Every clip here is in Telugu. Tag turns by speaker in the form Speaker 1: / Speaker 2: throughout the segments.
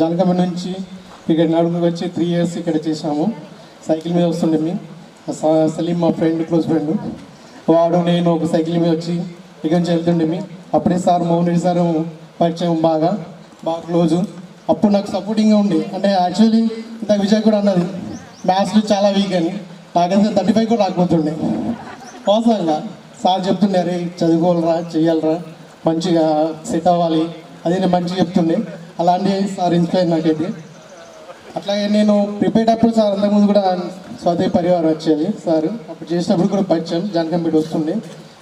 Speaker 1: జనగమ నుంచి ఇక్కడ నడుముకు వచ్చి త్రీ ఇయర్స్ ఇక్కడ చేసాము సైకిల్ మీద వస్తుండే మీ సలీం మా ఫ్రెండ్ క్లోజ్ ఫ్రెండ్ వాడు నేను ఒక సైకిల్ మీద వచ్చి ఇక్కడ నుంచి వెళ్తుండే మీ అప్పుడే సార్ మోహన్ సార్ పరిచయం బాగా బాగా క్లోజు అప్పుడు నాకు సపోర్టింగ్గా ఉండే. అంటే యాక్చువల్లీ ఇంత విజయ్ కూడా అన్నది మ్యాథ్స్లో చాలా వీక్ అని. నాకైతే థర్టీ ఫైవ్ కూడా రాకపోతుండే. అవసరంగా సార్ చెప్తుండే అరే చదువుకోవాలరా చేయాలరా మంచిగా సెట్ అవ్వాలి. అది నేను మంచిగా చెప్తుండే. అలాంటి సార్ ఇన్స్పైర్ నాకైతే అట్లాగే నేను ప్రిపేర్ అప్పుడు సార్ అంతకుముందు కూడా స్వదేవ్ పరివారం వచ్చేది. సార్ అప్పుడు చేసినప్పుడు కూడా పరిచయం. జానకంపేట వస్తుండే.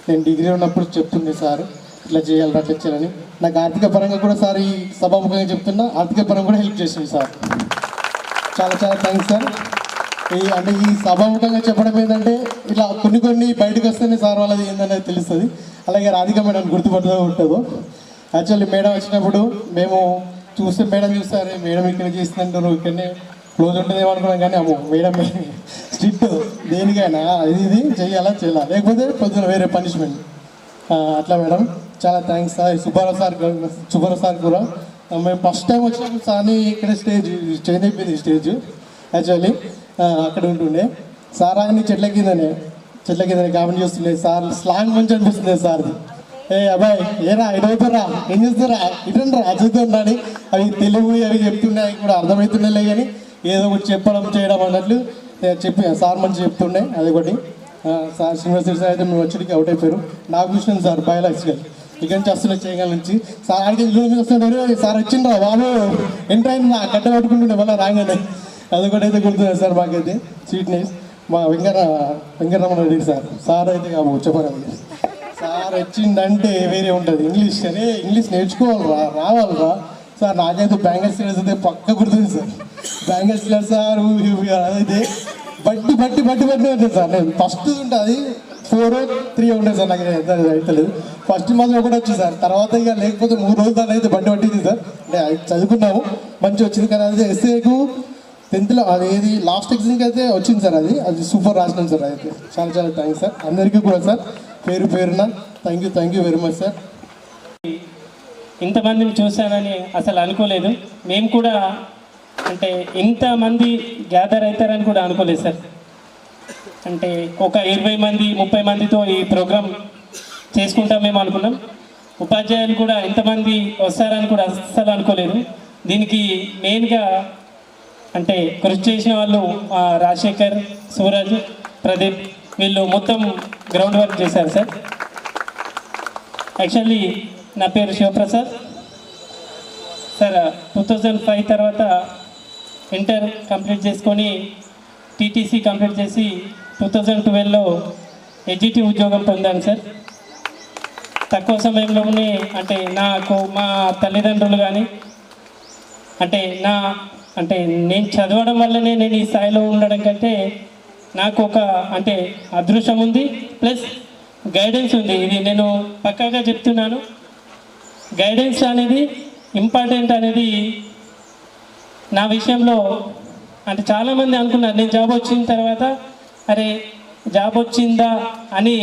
Speaker 1: నేను డిగ్రీ ఉన్నప్పుడు చెప్తుండే సార్ ఇట్లా చేయాలి అట్లా చేయాలని. నాకు ఆర్థిక పరంగా కూడా సార్ ఈ సభాముఖంగా చెప్తున్నా. ఆర్థిక పరంగా కూడా హెల్ప్ చేసింది సార్. చాలా చాలా థ్యాంక్స్ సార్. ఈ అంటే ఈ సభాముఖంగా చెప్పడం ఏంటంటే ఇలా కొన్ని కొన్ని బయటకు వస్తేనే సార్ వాళ్ళది ఏందనేది తెలుస్తుంది. అలాగే రాధిక మేడం గుర్తుపడుతూ ఉంటుందో. యాక్చువల్లీ మేడం వచ్చినప్పుడు మేము చూస్తే మేడం చూస్తారు మేడం ఇక్కడ చేస్తుంటారు ఇక్కడనే క్లోజ్ ఉంటుందేమో అనుకున్నాం కానీ అమ్మో మేడం స్ట్రిక్ట్ దేనికైనా ఇది ఇది చేయాలా చేయాలా? లేకపోతే పొద్దున వేరే పనిష్మెంట్ అట్లా మేడం. చాలా thanks sir. Subbarao sir Subbarao sir కూడా. మేము ఫస్ట్ టైం వచ్చినప్పుడు సార్ని ఇక్కడ స్టేజ్ చేంజ్ అయిపోయింది స్టేజ్. యాక్చువల్లీ అక్కడ ఉంటుండే. సార్ ఆయన చెట్ల కిందనే చెట్ల కిందనే కామెంట్ చేస్తుండే. సార్ స్లాంగ్ మంచి అనిపిస్తుంది సార్ది. ఏ అబ్బాయి ఏరా ఇటవుతారా ఏం చేస్తారా ఇటండి రా అని అవి తెలుగు అవి చెప్తుండే అవి కూడా అర్థమవుతుండే కానీ ఏదో ఒకటి చెప్పడం చేయడం అన్నట్లు చెప్పి సార్ మంచి చెప్తుండే అది ఒకటి. సార్ శ్రీనివాస్ సార్ అయితే మేము వచ్చేటికి అవుట్ అయిపోయారు. నాకు చూసినాం సార్ బయాలజికల్ ఇక్కడి నుంచి వస్తున్న చేయగల నుంచి. సార్ ఆడికి ఇల్లు వస్తుండే సార్ వచ్చిండ్రా బాబు. ఎంటర్ అయింది నా గడ్డ పట్టుకుంటుండే మళ్ళీ రాగానే. అది ఒకటి అయితే గుర్తుంది సార్ మాకైతే. స్వీట్నెస్ మా వెంకట వెంకటరమణ రెడ్డి సార్. సార్ అయితే చెప్పారు సార్ వచ్చిందంటే వేరే ఉంటుంది. ఇంగ్లీష్ అరే ఇంగ్లీష్ నేర్చుకోవాలరా రావాలిరా. సార్ నాకైతే బ్యాంగల్ సిలర్స్ అయితే పక్క గుర్తుంది సార్. బ్యాంగల్ స్టేడర్ సార్ అదైతే బట్టి బట్టి బట్టి బట్టి ఉంటుంది సార్. నేను ఫస్ట్ ఉంటుంది ఫోర్ త్రీ ఉంటుంది సార్ నాకు అవుతలేదు ఫస్ట్ మాత్రం ఒకటి వచ్చింది సార్. తర్వాత ఇక లేకపోతే మూడు రోజులు దాని అయితే బండి పట్టింది సార్. అంటే చదువుకున్నాము మంచి వచ్చింది. కానీ అది ఎస్ఏకు టెన్త్లో అది లాస్ట్ ఎగ్జామ్కి అయితే వచ్చింది సార్ అది. అది సూపర్ రాసినాం సార్ అయితే చాలా చాలా థ్యాంక్స్ సార్. అందరికీ కూడా సార్. పేరు పేరున thank you thank you very much sir
Speaker 2: ఇంతమందిని చూశానని అసలు అనుకోలేదు. మేము కూడా అంటే ఇంతమంది గ్యాదర్ అవుతారని కూడా అనుకోలేదు సార్ అంటే ఒక ఇరవై మంది ముప్పై మందితో ఈ ప్రోగ్రాం చేసుకుంటాం మేము అనుకున్నాం. ఉపాధ్యాయులు కూడా ఇంతమంది వస్తారని కూడా అస్సలు అనుకోలేదు. దీనికి మెయిన్గా అంటే కృషి చేసిన వాళ్ళు రాజశేఖర్ సూరజ్ ప్రదీప్ వీళ్ళు మొత్తం గ్రౌండ్ వర్క్ చేశారు సార్. యాక్చువల్లీ నా పేరు Shivaprasad. Sir two thousand five తర్వాత ఇంటర్ కంప్లీట్ చేసుకొని టీటీసీ కంప్లీట్ చేసి టూ థౌజండ్ ట్వెల్వ్లో ఎడ్జిటి ఉద్యోగం పొందాను సార్. తక్కువ సమయంలోనే అంటే నాకు మా తల్లిదండ్రులు కానీ అంటే నా అంటే నేను చదవడం వల్లనే నేను ఈ స్థాయిలో ఉండడం కంటే నాకు ఒక అంటే అదృష్టం ఉంది ప్లస్ గైడెన్స్ ఉంది ఇది నేను పక్కాగా చెప్తున్నాను. గైడెన్స్ అనేది ఇంపార్టెంట్ అనేది నా విషయంలో అంటే చాలామంది అనుకున్నారు నేను జాబ్ వచ్చిన తర్వాత అరే జాబ్ వచ్చిందా అని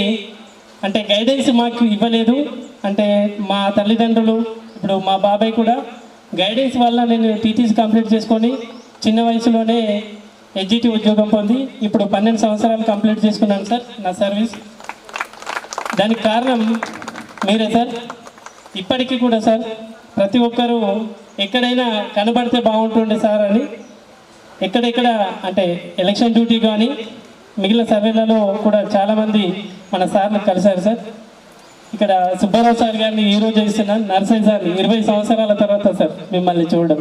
Speaker 2: అంటే గైడెన్స్ మాకు ఇవ్వలేదు. అంటే మా తల్లిదండ్రులు ఇప్పుడు మా బాబాయ్ కూడా గైడెన్స్ వల్ల నేను టీటీసీ కంప్లీట్ చేసుకొని చిన్న వయసులోనే ఎగ్జిటి ఉద్యోగం పొంది ఇప్పుడు పన్నెండు సంవత్సరాలు కంప్లీట్ చేసుకున్నాను సార్ నా సర్వీస్. దానికి కారణం మీరే సార్. ఇప్పటికీ కూడా సార్ ప్రతి ఒక్కరూ ఎక్కడైనా కనబడితే బాగుంటుండే సార్ అని ఎక్కడెక్కడ అంటే ఎలక్షన్ డ్యూటీ కానీ మిగిలిన సర్వేలలో కూడా చాలామంది మన సార్లు కలిశారు సార్. ఇక్కడ సుబ్బారావు సార్ గారిని ఈరోజు ఇస్తున్నాను నర్సయ్య సార్ ఇరవై సంవత్సరాల తర్వాత సార్ మిమ్మల్ని చూడడం.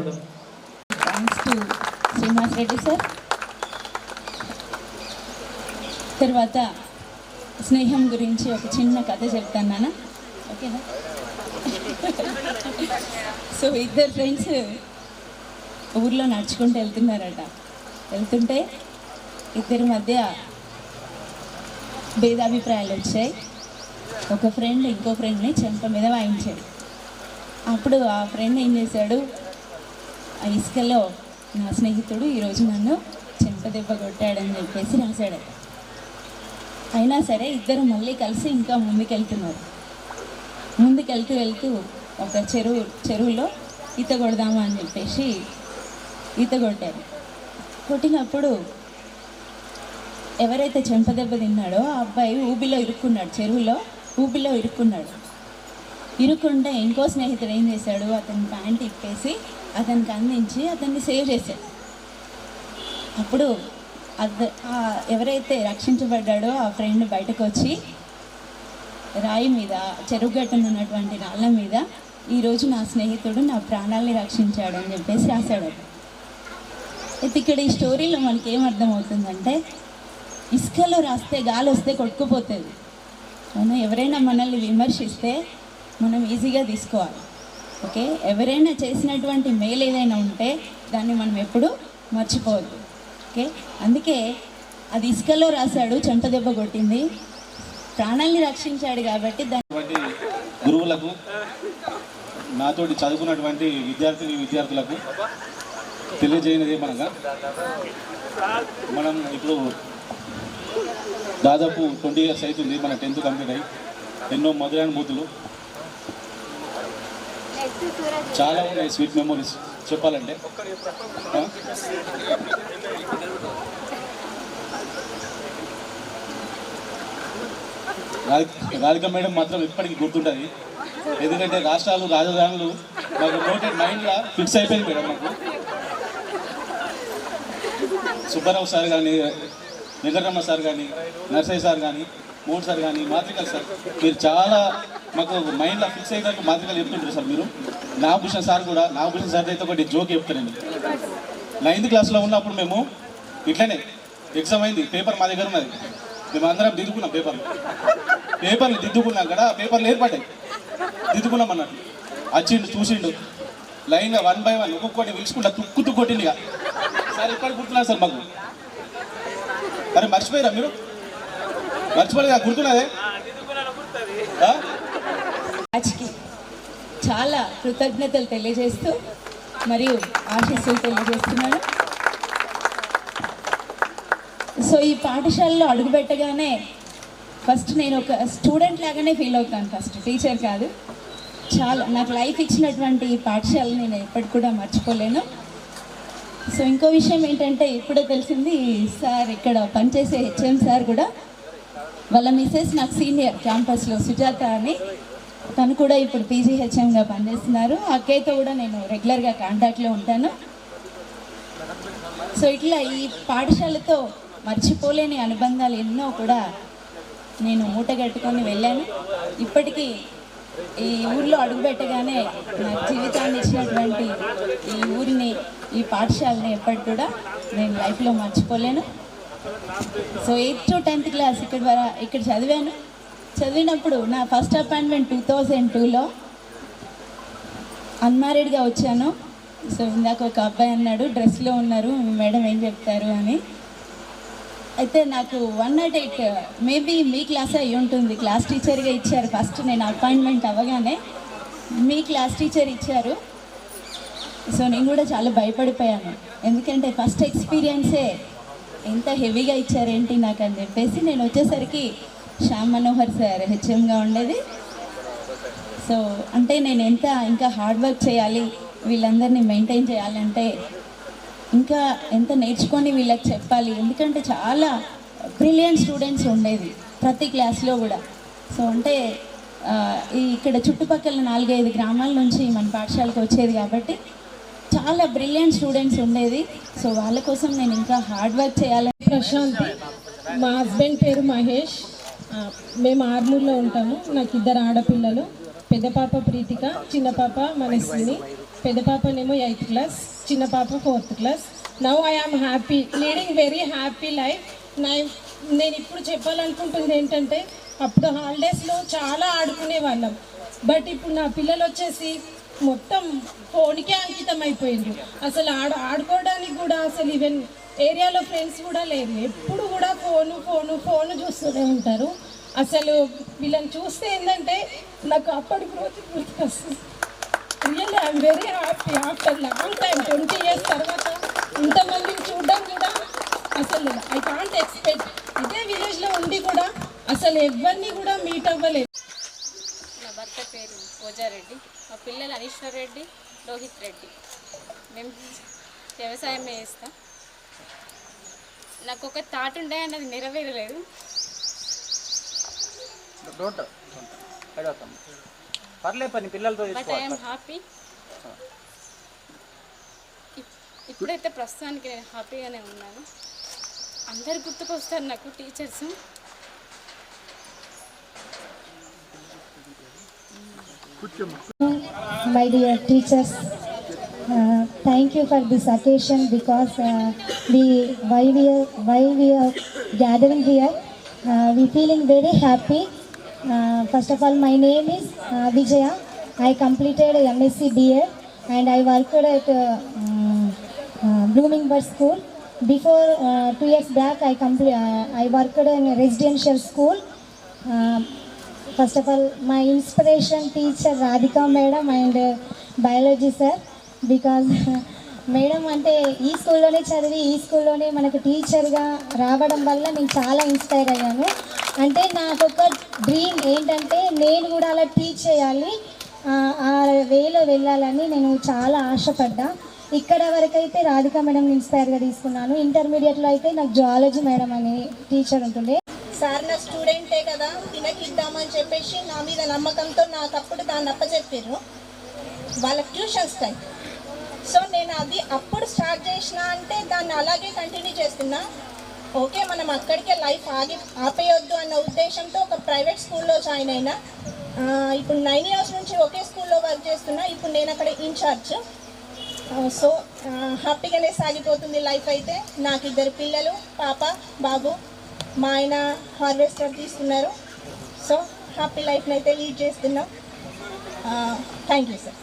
Speaker 3: శ్రీనివాస్ రెడ్డి సార్. తర్వాత స్నేహం గురించి ఒక చిన్న కథ చెప్తాను నాన్న. ఓకేనా? సో ఇద్దరు ఫ్రెండ్స్ ఊర్లో నడుచుకుంటూ వెళ్తున్నారట. వెళ్తుంటే ఇద్దరి మధ్య భేదాభిప్రాయాలు వచ్చాయి. ఒక ఫ్రెండ్ ఇంకో ఫ్రెండ్ని చెంప మీద వాయించాడు. అప్పుడు ఆ ఫ్రెండ్ ఏం చేశాడు? ఆ ఇసుకలో నా స్నేహితుడు ఈరోజు నన్ను చెంప దెబ్బ కొట్టాడని చెప్పేసి రాశాడు అయినా సరే ఇద్దరు మళ్ళీ కలిసి ఇంకా ముందుకెళ్తున్నారు. ముందుకెళ్తూ వెళ్తూ ఒక చెరువు చెరువులో ఈత కొడదామా అని చెప్పేసి ఈత కొట్టారు. కొట్టినప్పుడు ఎవరైతే చెంపదెబ్బ తిన్నాడో ఆ అబ్బాయి ఊబిలో ఇరుక్కున్నాడు చెరువులో ఊబిలో ఇరుక్కున్నాడు. ఇరుక్కుంటే ఇంకో స్నేహితుడు ఏం చేశాడు? అతని ప్యాంట్ ఇప్పేసి అతనికి అందించి అతన్ని సేవ్ చేశాడు. అప్పుడు ఎవరైతే రక్షించబడ్డాడో ఆ ఫ్రెండ్ బయటకు వచ్చి రాయి మీద చెరువు ఉన్నటువంటి రాళ్ళ మీద ఈరోజు నా స్నేహితుడు నా ప్రాణాల్ని రక్షించాడు అని చెప్పేసి రాశాడు. అయితే ఇక్కడ ఈ స్టోరీలో మనకి ఏం అర్థమవుతుందంటే ఇసుకలో రాస్తే గాలి వస్తే కొట్టుకుపోతుంది. మనం ఎవరైనా మనల్ని విమర్శిస్తే మనం ఈజీగా తీసుకోవాలి. ఓకే? ఎవరైనా చేసినటువంటి మేలు ఏదైనా ఉంటే దాన్ని మనం ఎప్పుడు మర్చిపోవద్దు. ఓకే. అందుకే అది ఇసుకలో రాశాడు చెంట దెబ్బ కొట్టింది. ప్రాణాల్ని రక్షించాడు కాబట్టి దాన్ని
Speaker 4: గురువులకు నాతోటి చదువుకున్నటువంటి విద్యార్థిని విద్యార్థులకు తెలియజేయనిది ఏమనగా మనం ఇప్పుడు దాదాపు ట్వంటీ ఇయర్స్ అవుతుంది మన టెన్త్ కంప్లీట్ అయ్యి. ఎన్నో మధురైన మూతులు. చాలా ఉన్నాయి స్వీట్ మెమోరీస్. చెప్పాలంటే రాధిక మేడం మాత్రం ఇప్పటికీ గుర్తుంటుంది. ఎందుకంటే రాష్ట్రాలు రాజధానులు మాకు నోటెడ్ మైండ్లో ఫిక్స్ అయిపోయింది మేడం మాకు. సుబ్బారావు సార్ కానీ వెంకటరమ్మ సార్ కానీ నర్సయ్య సార్ కానీ మూడు సార్ కానీ మాత్రికల్ సార్ మీరు చాలా మాకు మైండ్లో ఫిక్స్ అయ్యేటట్టు మాత్రికలు చెప్తుంటారు సార్ మీరు. నాగభూషణ్ సార్ కూడా నాగభూషణ్ సార్ అయితే ఒకటి జోక్ చెప్తారండి నైన్త్ క్లాస్లో ఉన్నప్పుడు మేము ఇట్లనే ఎగ్జామ్ అయింది పేపర్ మా దగ్గర ఉన్నది. మేము అందరం దిద్దుకున్నాం పేపర్లు పేపర్లు దిద్దుకున్నాం కదా పేపర్లు ఏర్పడ్డాయి. దిద్దుకున్నాం అన్నట్టు. వచ్చిండు చూసిండు. లైన్గా వన్ బై వన్ ఒక్కొక్కటి పిలుచుకుంటా తుక్కు తుక్కు కొట్టింది ఇక. సార్ ఇక్కడ గుర్తున్నారు సార్ మాకు? అరే మర్చిపోయారా మీరు? మర్చిపోలేదా గుర్తున్నదే? మ్యాచ్కి
Speaker 3: బ్యాచ్కి చాలా కృతజ్ఞతలు తెలియజేస్తూ మరియు ఆశీస్సులు తెలియజేస్తున్నాను. సో ఈ పాఠశాలలో అడుగుపెట్టగానే ఫస్ట్ నేను ఒక స్టూడెంట్ లాగానే ఫీల్ అవుతాను ఫస్ట్ టీచర్ కాదు. చాలా నాకు లైఫ్ ఇచ్చినటువంటి ఈ పాఠశాలను నేను ఎప్పటికి కూడా మర్చిపోలేను. సో ఇంకో విషయం ఏంటంటే ఇప్పుడే తెలిసింది సార్ ఇక్కడ పనిచేసే హెచ్ఎం సార్ కూడా వాళ్ళ మిస్సెస్ నాకు సీనియర్ క్యాంపస్లో సుజాత అని. తను కూడా ఇప్పుడు పీజీహెచ్ఎంగా పనిచేస్తున్నారు. అక్కయ్యతో కూడా నేను రెగ్యులర్గా కాంటాక్ట్లో ఉంటాను. సో ఇట్లా ఈ పాఠశాలతో మర్చిపోలేని అనుబంధాలు ఎన్నో కూడా నేను మూటగట్టుకొని వెళ్ళాను. ఇప్పటికీ ఈ ఊర్లో అడుగుపెట్టగానే నా జీవితాన్ని ఇచ్చినటువంటి ఈ ఊరిని ఈ పాఠశాలని ఎప్పటి కూడా నేను లైఫ్లో మర్చిపోలేను. So eighth to tenth class ఇక్కడ ఇక్కడ చదివాను. చదివినప్పుడు నా ఫస్ట్ అపాయింట్మెంట్ టూ థౌజండ్ టూలో అన్మ్యారీడ్గా వచ్చాను. సో ఇందాక ఒక అబ్బాయి అన్నాడు డ్రెస్లో ఉన్నారు మేడం ఏం చెప్తారు? అని. అయితే నాకు వన్ నాట్ ఎయిట్ మేబీ మీ క్లాస్ అయి ఉంటుంది. క్లాస్ టీచర్గా ఇచ్చారు. ఫస్ట్ నేను అపాయింట్మెంట్ అవ్వగానే మీ క్లాస్ టీచర్ ఇచ్చారు. సో నేను కూడా చాలా భయపడిపోయాను. ఎందుకంటే ఫస్ట్ ఎక్స్పీరియన్సే ఎంత హెవీగా ఇచ్చారేంటి నాకు అని చెప్పేసి నేను వచ్చేసరికి శ్యామ్ మనోహర్ సార్ హెచ్ఎంగా ఉండేది. సో అంటే నేను ఎంత ఇంకా హార్డ్ వర్క్ చేయాలి వీళ్ళందరినీ మెయింటైన్ చేయాలంటే ఇంకా ఎంత నేర్చుకొని వీళ్ళకి చెప్పాలి. ఎందుకంటే చాలా బ్రిలియంట్ స్టూడెంట్స్ ఉండేది ప్రతి క్లాస్లో కూడా. సో అంటే ఇక్కడ చుట్టుపక్కల నాలుగైదు గ్రామాల నుంచి మన పాఠశాలకు వచ్చేది కాబట్టి చాలా బ్రిలియంట్ స్టూడెంట్స్ ఉండేది. సో వాళ్ళ కోసం నేను ఇంకా హార్డ్ వర్క్ చేయాలని
Speaker 5: ప్రశాంతి. మా హస్బెండ్ పేరు మహేష్. మేము ఆర్మూర్లో ఉంటాము. నాకు ఇద్దరు ఆడపిల్లలు పెద్ద పాప ప్రీతిక చిన్న పాప మనస్విని పెద్ద పాపనేమో ఎయిత్ క్లాస్ చిన్న పాప fourth class. Now I am happy leading very happy life నా నేను ఇప్పుడు చెప్పాలనుకుంటుంది ఏంటంటే అప్పుడు హాలిడేస్లో చాలా ఆడుకునే వాళ్ళం. బట్ ఇప్పుడు నా పిల్లలు వచ్చేసి మొత్తం ఫోన్కే అంకితం అయిపోయింది అసలు ఆడ ఆడుకోవడానికి కూడా అసలు ఈవెన్ ఏరియాలో ఫ్రెండ్స్ కూడా లేరు ఎప్పుడు కూడా ఫోను ఫోను ఫోను చూస్తూనే ఉంటారు. అసలు వీళ్ళని చూస్తే ఏంటంటే నాకు అప్పటికి రోజు గుర్తుకొస్తుంది really I'm very happy after long time twenty years తర్వాత ఇంతమందిని చూడడం కూడా అసలు ఐ కాంట్ ఎక్స్పెక్ట్ ఇదే విలేజ్లో ఉండి కూడా అసలు ఎవరిని కూడా మీట్ అవ్వలేదు.
Speaker 6: నా భర్త పేరు ఓజారెడ్డి మా పిల్లలు అనీశ్వర్ రెడ్డి రోహిత్ రెడ్డి. మేము వ్యవసాయం చేస్తాం. నాకు ఒక థాట్ ఉండే అన్నది నెరవేరలేదు.
Speaker 7: డోంట్ పర్లేదు పని పిల్లలతో
Speaker 6: బట్
Speaker 7: తీసుకోవాలి
Speaker 6: ఐఎమ్ హ్యాపీ ఇప్పుడైతే ప్రస్తుతానికి నేను హ్యాపీగానే ఉన్నాను. అందరు గుర్తుకొస్తారు నాకు teachers
Speaker 8: my dear teachers Uh, thank you for this occasion because uh, we why we are why we are gathering here uh, we feeling very happy. Uh, first of all my name is uh, Vijaya. I completed MSc BA and I worked at uh, um, uh, school. Before uh, two years back I complete uh, I worked in residential school. Uh, first of all my inspiration teacher Radhika madam and uh, biology sir. Because uh, madam అంటే ఈ స్కూల్లోనే చదివి ఈ స్కూల్లోనే మనకు టీచర్గా రావడం వల్ల నేను చాలా ఇన్స్పైర్ అయ్యాను. అంటే నాకు ఒక డ్రీమ్ ఏంటంటే నేను కూడా అలా టీచ్ చేయాలి. ఆ, వేలో వెళ్ళాలని నేను చాలా ఆశపడ్డా. ఇక్కడ వరకు అయితే రాధిక మేడం ఇన్స్పైర్గా తీసుకున్నాను. ఇంటర్మీడియట్లో అయితే నాకు జువాలజీ మేడం అనే టీచర్ ఉంటుండే.
Speaker 9: సార్ నా స్టూడెంటే కదా తినకిద్దామని చెప్పేసి నా మీద నమ్మకంతో నాకు అప్పుడు దాన్ని అప్పచెప్పారు వాళ్ళకి ట్యూషన్స్ టైం సో నేను అది అప్పుడు స్టార్ట్ చేసిన అంటే దాన్ని అలాగే కంటిన్యూ చేస్తున్నా. ఓకే మనం అక్కడికే లైఫ్ ఆగి ఆపేయొద్దు అన్న ఉద్దేశంతో ఒక ప్రైవేట్ స్కూల్లో జాయిన్ అయినా. ఇప్పుడు నైన్ ఇయర్స్ నుంచి ఒకే స్కూల్లో వర్క్ చేస్తున్నా. ఇప్పుడు నేను అక్కడ ఇన్ఛార్జ్ సో హ్యాపీగానే సాగిపోతుంది లైఫ్ అయితే. నాకు ఇద్దరు పిల్లలు పాప బాబు మా ఆయన హార్వెస్టర్ తీసుకున్నారు. సో హ్యాపీ లైఫ్ని అయితే లీడ్ చేస్తున్నాం. Thank you sir.